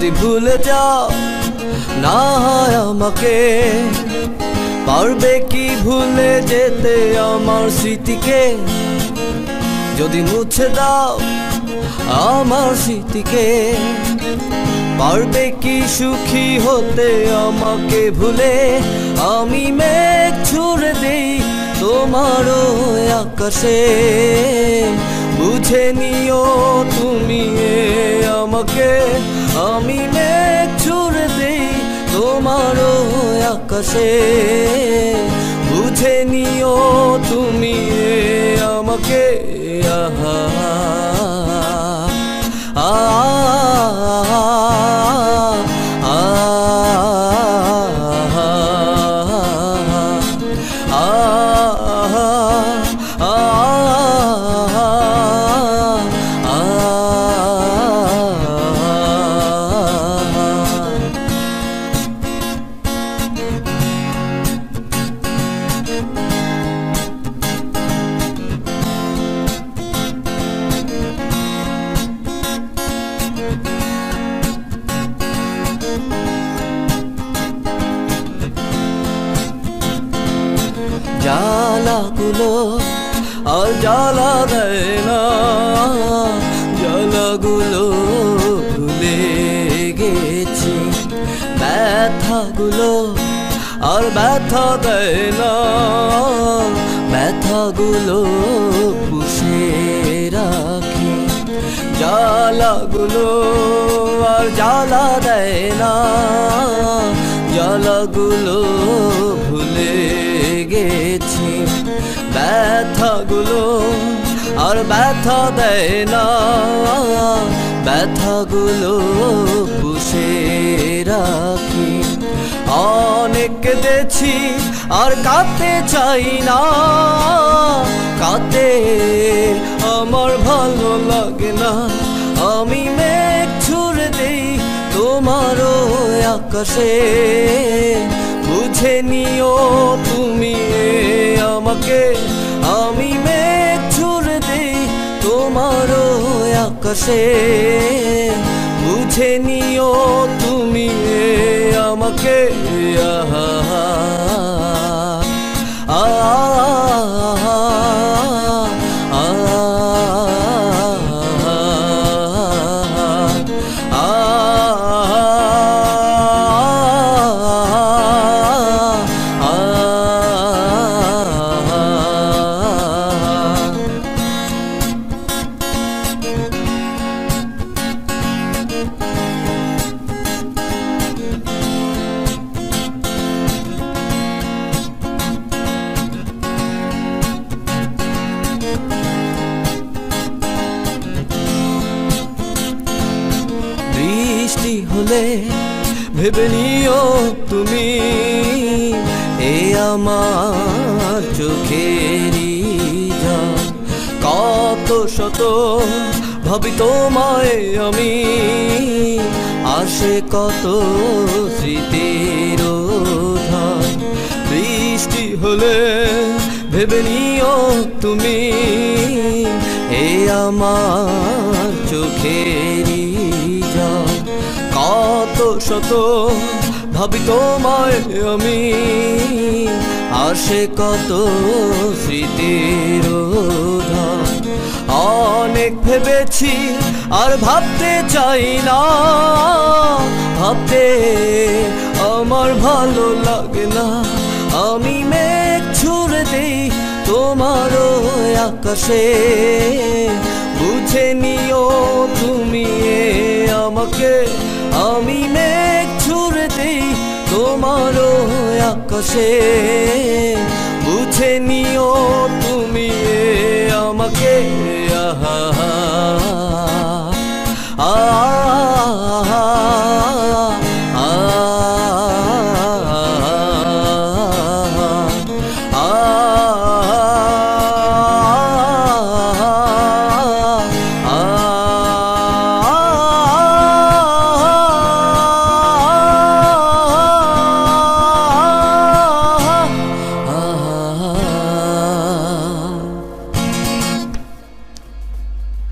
যদি ভুলে যাও, না হয় আমাকে। পারবে কি ভুলে যেতে আমার স্মৃতিকে? যদি মুছে দাও আমার স্মৃতিকে, পারবে কি সুখী হতে আমাকে ভুলে? আমি মেঘ ছুড়ে দেই তোমারও আকাশে। বুঝে নিও তুমি আমাকে। আমি মেঘ ছুড়ে দেই তোমারও আকাশে বুঝে নিও তুমি আমাকে আহা জ্বালাগুলো, আর জ্বালা দেয় না। জ্বালাগুলো ভুলে গেছি। ব্যথাগুলো আর ব্যথা দেয় না। ব্যথাগুলো পুষে রাখি। জ্বালাগুলো আর জ্বালা দেয় না। জ্বালাগুলো ভুলে গেছি ব্যথাগুলো আর ব্যথা দেয় না। ব্যথাগুলো পুষে রাখি। অনেক কেঁদেছি আর কাঁদতে চাই না। কাঁদতে আমার ভালো লাগে না। আমি মেঘ ছুড়ে দেই তোমারও আকাশে। বুঝে নিও তুমি আমাকে আমি মেঘ ছুড়ে দেই তোমারও আকাশে বুঝে নিও তুমি আমাকে আহা বৃষ্টি হলে ভেবে নিও তুমি। এ আমার চোখেরই কত শত ভাবি তোমায় আমি আসে কত স্মৃতির বৃষ্টি হলে ভেবে নিও তুমি, এ আমার চোখেরই কত শত ভাবি তোমায় আমি। আসে কত স্মৃতির অনেক ভেবেছি আর ভাবতে চাই না। ভাবতে আমার ভালো লাগে না। আমি মেঘ ছুড়ে দিই তোমারও আকাশে। বুঝে নিও তুমি আমাকে। আমি মেঘ ছুড়ে তোমার তোমারও আকাশে। বুঝে নিও তুমি আমাকে আহা।